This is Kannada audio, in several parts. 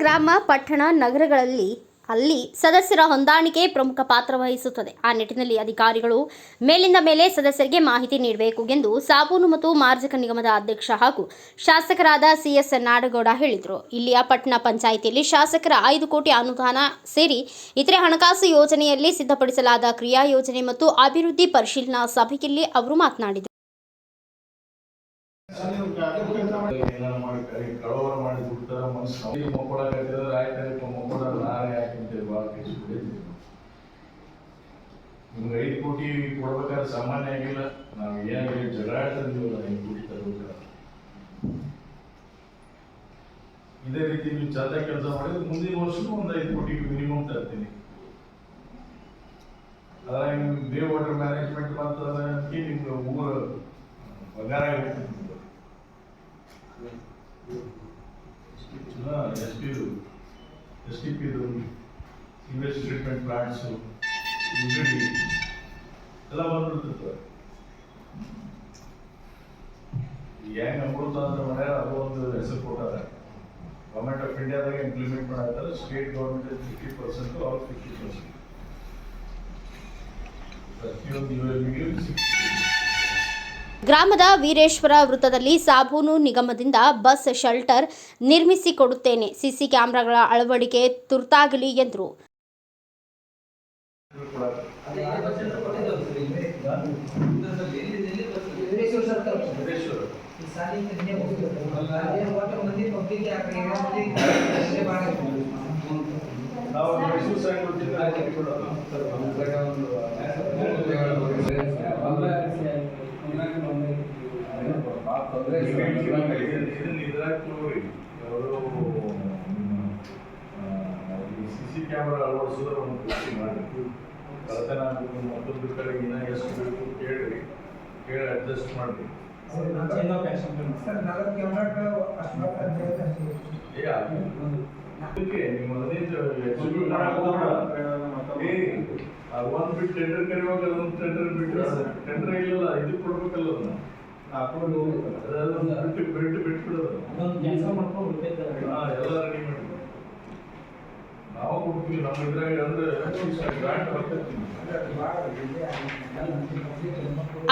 ಗ್ರಾಮ, ಪಟ್ಟಣ, ನಗರಗಳಲ್ಲಿ ಅಲ್ಲಿ ಸದಸ್ಯರ ಹೊಂದಾಣಿಕೆ ಪ್ರಮುಖ ಪಾತ್ರ ವಹಿಸುತ್ತದೆ. ಆ ನಿಟ್ಟಿನಲ್ಲಿ ಅಧಿಕಾರಿಗಳು ಮೇಲಿಂದ ಮೇಲೆ ಸದಸ್ಯರಿಗೆ ಮಾಹಿತಿ ನೀಡಬೇಕು ಎಂದು ಸಾಬೂನು ಮತ್ತು ಮಾರ್ಜಕ ನಿಗಮದ ಅಧ್ಯಕ್ಷ ಹಾಗೂ ಶಾಸಕರಾದ ಸಿಎಸ್ ನಾಡಗೌಡ ಹೇಳಿದರು. ಇಲ್ಲಿಯ ಪಟ್ಟಣ ಪಂಚಾಯಿತಿಯಲ್ಲಿ ಶಾಸಕರ ಐದು ಕೋಟಿ ಅನುದಾನ ಸೇರಿ ಇತರೆ ಹಣಕಾಸು ಯೋಜನೆಯಲ್ಲಿ ಸಿದ್ಧಪಡಿಸಲಾದ ಕ್ರಿಯಾ ಯೋಜನೆ ಮತ್ತು ಅಭಿವೃದ್ಧಿ ಪರಿಶೀಲನಾ ಸಭೆಯಲ್ಲಿ ಅವರು ಮಾತನಾಡಿದರು. ಏನಾರ ಮಾಡಿ ಕೈ ಕಳವರ ಮಾಡಿ ಬಿಡ್ತಾರ ಮನುಷ್ಯ. ಈಗ ಮಕ್ಕೊಳಕತ್ತಿದ್ರೆ ಆಯ್ತು ಮಕ್ಕೊಳ ನಾಳೆ ಯಾಕಂತೇಳಿ ಭಾಳ ಕಳಿಸ್ಬಿಟ್ಟಿದ್ವಿ ನಿಮ್ಗೆ ಐದು ಕೋಟಿ ಕೊಡ್ಬೇಕಾದ್ರೆ ಸಾಮಾನ್ಯ ಆಗಿಲ್ಲ. ನಾವು ಏನಾಗಿಲ್ಲ ಜಗಳ ಆಡ್ತಿದ್ದೀವಲ್ಲ ಐದು ಕೋಟಿ ತರಬೇಕಾದ್ರೆ ಇದೇ ರೀತಿ ನೀವು ಚಂದ ಕೆಲಸ ಮಾಡಿದ್ರೆ ಮುಂದಿನ ವರ್ಷನೂ ಒಂದು ಐದು ಕೋಟಿ ಮಿನಿಮಮ್ ತರ್ತೀನಿ. ಅದ್ರಾಗ ನಿಮ್ಗೆ ಬೇ ವಾಟರ್ ಮ್ಯಾನೇಜ್ಮೆಂಟ್ ಬಂತಂದ್ರೆ ನಿಮ್ಗೆ ಊರು ಬಂಗಾರ ಆಗಿರ್ತದೆ S P S T P sewage treatment plants utility ಎಲ್ಲ ಬಂದ್ಬಿಡ್ತಿರ್ತವೆ ಹೆಂಗ್ ಅಮೃತ ಅಂತ ಮಾಡ್ಯಾರ ಅದು ಒಂದು ಹೆಸರು ಕೊಟ್ಟಾರೆ ಗೌರ್ಮೆಂಟ್ ಆಫ್ ಇಂಡಿಯಾದಾಗ implement ಮಾಡಾತಾರೆ state government fifty percent ಅವ್ರ ಫಿಫ್ಟಿ ಪರ್ಸೆಂಟ್ ಪ್ರತಿಯೊಂದು ಯುಎಲ್ಗೆ ಗ್ರಾಮದ ವೀರೇಶ್ವರ ವೃತ್ತದಲ್ಲಿ ಸಾಬೂನು ನಿಗಮದಿಂದ ಬಸ್ ಶೆಲ್ಟರ್ ನಿರ್ಮಿಸಿಕೊಡುತ್ತೇನೆ. ಸಿಸಿ ಕ್ಯಾಮೆರಾಗಳ ಅಳವಡಿಕೆ ತುರ್ತಾಗಲಿ ಎಂದರು. ಅವರು ಸಿ ಸಿ ಕ್ಯಾಮರಾ ಅಳವಡಿಸಿದ್ರೆ ಒಂದು ಕೃಷಿ ಮಾಡಬೇಕು ಕಳತನ ಆಗ್ಬೇಕು ಮತ್ತೊಂದು ಕಡೆ ಇನ್ನ ಎಷ್ಟು ಬೇಕು ಕೇಳ್ರಿ ಕೇಳಿ ಅಡ್ಜಸ್ಟ್ ಮಾಡಿ ಒಂದ್ ಬಿಟ್ಟು ಟೆಂಡರ್ ಕರಿವಾಗ ಅದೊಂದು ಟೆಂಡರ್ ಬಿಟ್ಟು ಟೆಂಡರ್ ಇಲ್ಲ ಇದು ಕೊಡ್ಬೇಕಲ್ಲ ಅದನ್ನ. ಅದನ್ನ ಬಿಟ್ಟು ಬಿಟ್ಟು ಬಿಟ್ಟು ಬಿಡೋದು ಹಾ ಎಲ್ಲ ರೆಡಿ ಮಾಡಿ. ನಾವು ಕೊಡ್ತೀವಿ ನಮ್ಮ ಇದ್ರಾಗ ಅಂದ್ರೆ ಗ್ರಾಂಟ್ ಬರ್ತೈತಿ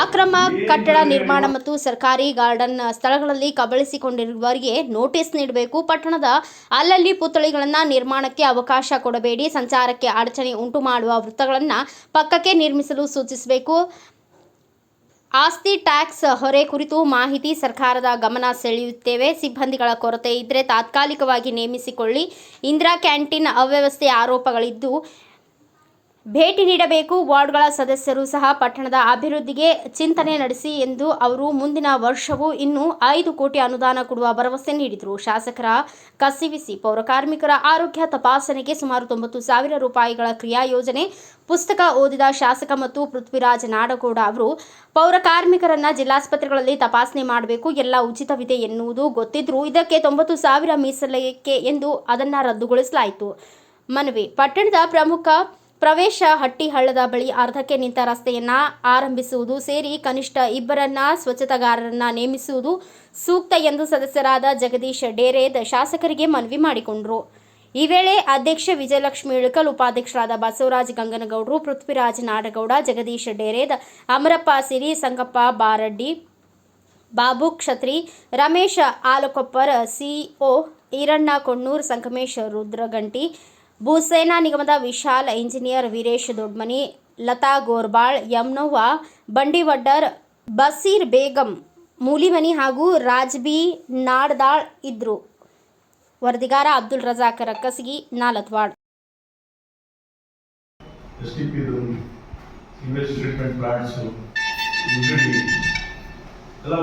ಅಕ್ರಮ ಕಟ್ಟಡ ನಿರ್ಮಾಣ ಮತ್ತು ಸರ್ಕಾರಿ ಗಾರ್ಡನ್ ಸ್ಥಳಗಳಲ್ಲಿ ಕಬಳಿಸಿಕೊಂಡಿರುವವರಿಗೆ ನೋಟಿಸ್ ನೀಡಬೇಕು. ಪಟ್ಟಣದ ಅಲ್ಲಲ್ಲಿ ಪುತ್ಥಳಿಗಳನ್ನು ನಿರ್ಮಾಣಕ್ಕೆ ಅವಕಾಶ ಕೊಡಬೇಡಿ. ಸಂಚಾರಕ್ಕೆ ಅಡಚಣೆ ಉಂಟು ಮಾಡುವ ವೃತ್ತಗಳನ್ನು ಪಕ್ಕಕ್ಕೆ ನಿರ್ಮಿಸಲು ಸೂಚಿಸಬೇಕು. ಆಸ್ತಿ ಟ್ಯಾಕ್ಸ್ ಹೊರೆ ಕುರಿತು ಮಾಹಿತಿ ಸರ್ಕಾರದ ಗಮನ ಸೆಳೆಯುತ್ತೇವೆ. ಸಿಬ್ಬಂದಿಗಳ ಕೊರತೆ ಇದ್ದರೆ ತಾತ್ಕಾಲಿಕವಾಗಿ ನೇಮಿಸಿಕೊಳ್ಳಿ. ಇಂದಿರಾ ಕ್ಯಾಂಟೀನ್ ಅವ್ಯವಸ್ಥೆ ಆರೋಪಗಳಿದ್ದು ಭೇಟಿ ನೀಡಬೇಕು. ವಾರ್ಡ್ಗಳ ಸದಸ್ಯರು ಸಹ ಪಟ್ಟಣದ ಅಭಿವೃದ್ಧಿಗೆ ಚಿಂತನೆ ನಡೆಸಿ ಎಂದು ಅವರು ಮುಂದಿನ ವರ್ಷವೂ ಇನ್ನೂ ಐದು ಕೋಟಿ ಅನುದಾನ ಕೊಡುವ ಭರವಸೆ ನೀಡಿದರು. ಶಾಸಕರ ಕಸಿವಿಸಿ ಪೌರಕಾರ್ಮಿಕರ ಆರೋಗ್ಯ ತಪಾಸಣೆಗೆ ಸುಮಾರು ತೊಂಬತ್ತು ಸಾವಿರ ರೂಪಾಯಿಗಳ ಕ್ರಿಯಾ ಯೋಜನೆ ಪುಸ್ತಕ ಓದಿದ ಶಾಸಕ ಮತ್ತು ಪೃಥ್ವಿರಾಜ್ ನಾಡಗೌಡ ಅವರು ಪೌರಕಾರ್ಮಿಕರನ್ನ ಜಿಲ್ಲಾಸ್ಪತ್ರೆಗಳಲ್ಲಿ ತಪಾಸಣೆ ಮಾಡಬೇಕು, ಎಲ್ಲ ಉಚಿತವಿದೆ ಎನ್ನುವುದು ಗೊತ್ತಿದ್ರು ಇದಕ್ಕೆ ತೊಂಬತ್ತು ಸಾವಿರ ಮೀಸಲಿಕೆ ಎಂದು ಅದನ್ನು ರದ್ದುಗೊಳಿಸಲಾಯಿತು. ಮನವಿ, ಪಟ್ಟಣದ ಪ್ರಮುಖ ಪ್ರವೇಶ ಹಟ್ಟಿಹಳ್ಳದ ಬಳಿ ಅರ್ಧಕ್ಕೆ ನಿಂತ ರಸ್ತೆಯನ್ನ ಆರಂಭಿಸುವುದು ಸೇರಿ ಕನಿಷ್ಠ ಇಬ್ಬರನ್ನ ಸ್ವಚ್ಛತಾಗಾರರನ್ನ ನೇಮಿಸುವುದು ಸೂಕ್ತ ಎಂದು ಸದಸ್ಯರಾದ ಜಗದೀಶ್ ಡೇರೇದ್ ಶಾಸಕರಿಗೆ ಮನವಿ ಮಾಡಿಕೊಂಡರು. ಈ ವೇಳೆ ಅಧ್ಯಕ್ಷ ವಿಜಯಲಕ್ಷ್ಮಿ ಇಳಕಲ್, ಉಪಾಧ್ಯಕ್ಷರಾದ ಬಸವರಾಜ್ ಗಂಗನಗೌಡರು, ಪೃಥ್ವಿರಾಜ್ ನಾಡಗೌಡ, ಜಗದೀಶ್ ಡೇರೇದ್ ಅಮರಪ್ಪ ಸಿರಿ, ಸಂಗಪ್ಪ ಬಾರಡ್ಡಿ, ಬಾಬು ಕ್ಷತ್ರಿ, ರಮೇಶ್ ಆಲಕೊಪ್ಪರ್ ಸಿಒ ಈರಣ್ಣ ಕೊಣ್ಣೂರ್, ಸಂಗಮೇಶ್ ರುದ್ರಗಂಟಿ ಭೂಸೇನಾ ನಿಗಮದ ವಿಶಾಲ್ ಇಂಜಿನಿಯರ್ ವೀರೇಶ್ ದೊಡ್ಮನಿ, ಲತಾ ಗೋರ್ಬಾಳ್, ಯಮ್ನೋವಾ, ಬಂಡಿವಡ್ಡರ್ ಬಸೀರ್ ಬೇಗಂ, ಮೂಲಿಮನಿ ಹಾಗೂ ರಾಜ್ಬಿ ನಾಡ್ದಾಳ್ ಇದ್ರು. ವರದಿಗಾರ ಅಬ್ದುಲ್ ರಜಾಕ್ ರಕ್ಕಸಗಿ, ನಾಲತ್ವಾಡ್. ಎಲ್ಲ